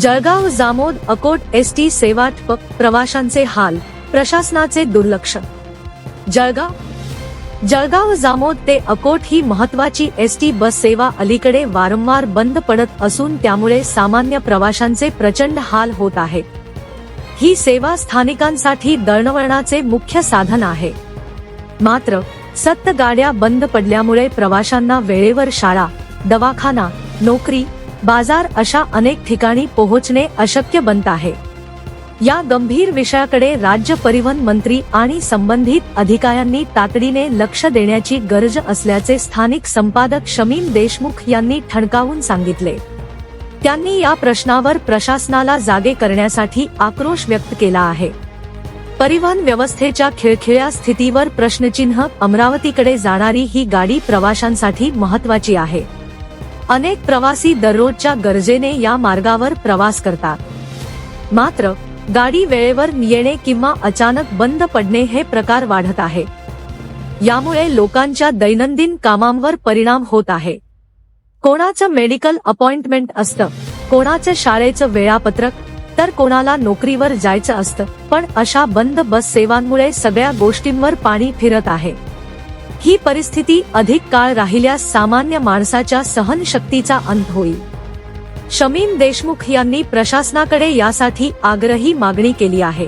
Jalgaon Jamod Akot S T सेवा प्रवाशांचे हाल प्रशासनाचे दुर्लक्ष. जळगाव जळगाव जामोद ते अकोट ही महत्वाची एस टी बस सेवा अलीकडे वारंवार बंद पडत असून त्यामुळे सामान्य प्रवाशांचे प्रचंड हाल होत आहेत ही सेवा स्थानिकांसाठी दळणवळणाचे मुख्य साधन आहे. मात्र सत्त गाड्या बंद पडल्यामुळे प्रवाशांना वेळेवर शाळा दवाखाना नोकरी बाजार अशा अनेक ठिकाणी पोहोचणे अशक्य बनत आहे. या गंभीर विषयाकडे राज्य परिवहन मंत्री आणि संबंधित अधिकाऱ्यांनी तातडीने लक्ष देण्याची गरज असल्याचे स्थानिक संपादक शमीम देशमुख यांनी ठणकावून सांगितले. त्यांनी या प्रश्नावर प्रशासनाला जागे करण्यासाठी आक्रोश व्यक्त केला आहे. परिवहन व्यवस्थेच्या खिळखिळ्या स्थितीवर प्रश्नचिन्ह अमरावतीकडे जाणारी ही गाडी प्रवाशांसाठी महत्वाची आहे. अनेक प्रवासी दररोजच्या गरजेने या मार्गावर प्रवास करतात. मात्र गाडी वेळेवर येणे किंवा अचानक बंद पडणे हे प्रकार वाढत आहे. यामुळे लोकांच्या दैनंदिन कामांवर परिणाम होत आहे. कोणाचं मेडिकल अपॉइंटमेंट असतं कोणाचं शाळेचं वेळापत्रक तर कोणाला नोकरीवर जायचं असतं पण अशा बंद बस सेवांमुळे सगळ्या गोष्टींवर पाणी फिरत आहे. ही परिस्थिती अधिक काळ राहिल्यास सामान्य माणसाच्या सहनशक्तीचा अंत होईल. शमीम देशमुख यांनी प्रशासनाकडे यासाठी आग्रही मागणी केली आहे.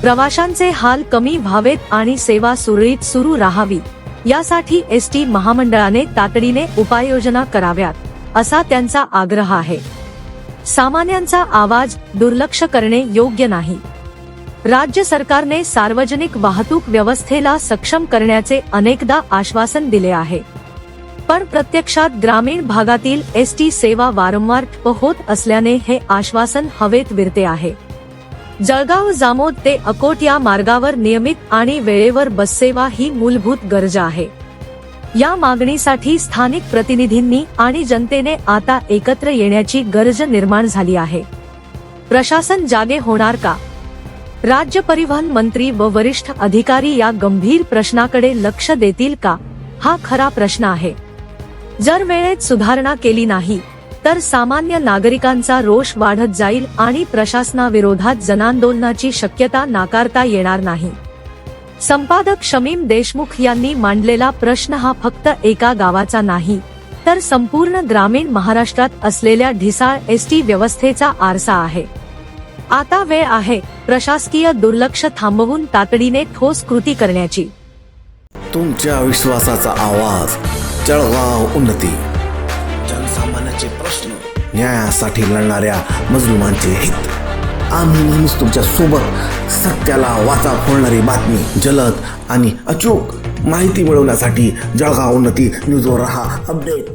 प्रवाशांचे हाल कमी व्हावेत आणि सेवा सुरळीत सुरू राहावी. यासाठी एस टी महामंडळाने तातडीने उपाययोजना कराव्यात असा त्यांचा आग्रह आहे. सामान्यांचा आवाज दुर्लक्ष करणे योग्य नाही. राज्य सरकारने सार्वजनिक वाहतूक व्यवस्थेला सक्षम करण्याचे अनेकदा आश्वासन दिले आहे. पण प्रत्यक्षात ग्रामीण भागातील एस टी सेवा वारंवार ठप्प होत असल्याने हे आश्वासन हवेत विरते आहे. जळगाव जामोद ते अकोट या मार्गावर नियमित आणि वेळेवर बससेवा ही मूलभूत गरज आहे. या मागणीसाठी स्थानिक प्रतिनिधींनी आणि जनतेने आता एकत्र येण्याची गरज निर्माण झाली आहे. प्रशासन जागे होणार का? राज्य परिवहन मंत्री व वरिष्ठ अधिकारी या गंभीर प्रश्नाकडे लक्ष देतील का? हा खरा प्रश्न आहे. जर वेळेत सुधारणा केली नाही तर सामान्य नागरिकांचा रोष वाढत जाईल आणि प्रशासनाविरोधात जनांदोलनाची शक्यता नाकारता येणार नाही. संपादक शमीम देशमुख यांनी मांडलेला प्रश्न हा फक्त एका गावाचा नाही तर संपूर्ण ग्रामीण महाराष्ट्रात असलेल्या ढिसाळ एस टी व्यवस्थेचा आरसा आहे. आता वेळ आहे प्रशासकीय दुर्लक्ष थांबवून तातडीने ठोस कृती करण्याची. तुमच्या विश्वासाचा आवाज जळगाव उन्नती. जनसामान्याचे प्रश्न न्यायासाठी लढणाऱ्या मजलुमांचे हित. आम्ही नेहमीच तुमच्यासोबत सत्याला वाचा फोडणारी बातमी जलद आणि अचूक माहिती मिळवण्यासाठी जळगाव उन्नती न्यूजवर रहा अपडेट.